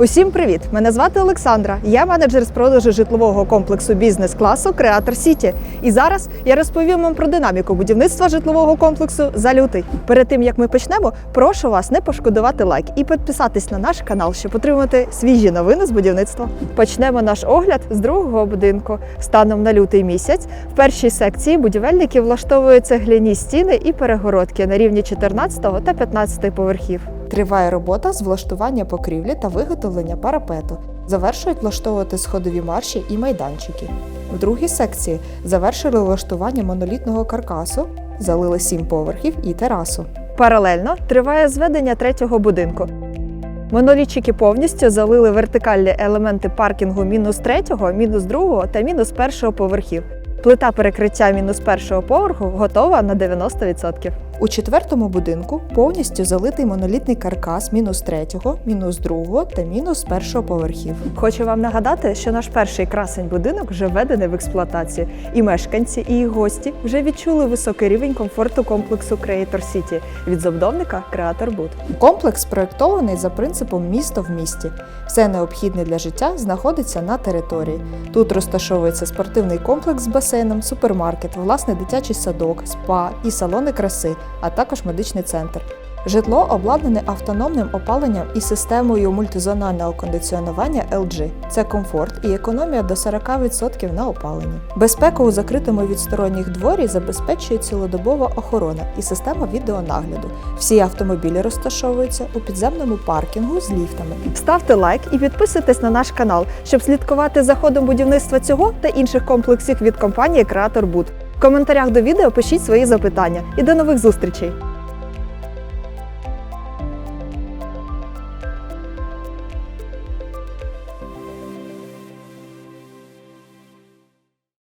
Усім привіт! Мене звати Олександра. Я менеджер з продажу житлового комплексу бізнес-класу Креатор Сіті. І зараз я розповім вам про динаміку будівництва житлового комплексу за лютий. Перед тим як ми почнемо, прошу вас не пошкодувати лайк і підписатись на наш канал, щоб отримати свіжі новини з будівництва. Почнемо наш огляд з другого будинку. Станом на лютий місяць в першій секції будівельники влаштовують цегляні стіни і перегородки на рівні 14 та 15 поверхів. Триває робота з влаштування покрівлі та виготовлення парапету. Завершують влаштовувати сходові марші і майданчики. В другій секції завершили влаштування монолітного каркасу, залили сім поверхів і терасу. Паралельно триває зведення третього будинку. Монолітчики повністю залили вертикальні елементи паркінгу мінус третього, мінус другого та мінус першого поверхів. Плита перекриття мінус першого поверху готова на 90%. У четвертому будинку повністю залитий монолітний каркас мінус третього, мінус другого та мінус першого поверхів. Хочу вам нагадати, що наш перший красень будинок вже введений в експлуатацію, і мешканці, і їх гості вже відчули високий рівень комфорту комплексу Creator City від забудовника Creator Boot. Комплекс проєктований за принципом місто в місті. Все необхідне для життя знаходиться на території. Тут розташовується спортивний комплекс з басейном, супермаркет, власний дитячий садок, спа і салони краси, а також медичний центр. Житло обладнане автономним опаленням і системою мультизонального кондиціонування LG. Це комфорт і економія до 40% на опаленні. Безпеку у закритому від сторонніх дворі забезпечує цілодобова охорона і система відеонагляду. Всі автомобілі розташовуються у підземному паркінгу з ліфтами. Ставте лайк і підписуйтесь на наш канал, щоб слідкувати за ходом будівництва цього та інших комплексів від компанії Creator Boot. В коментарях до відео пишіть свої запитання і до нових зустрічей!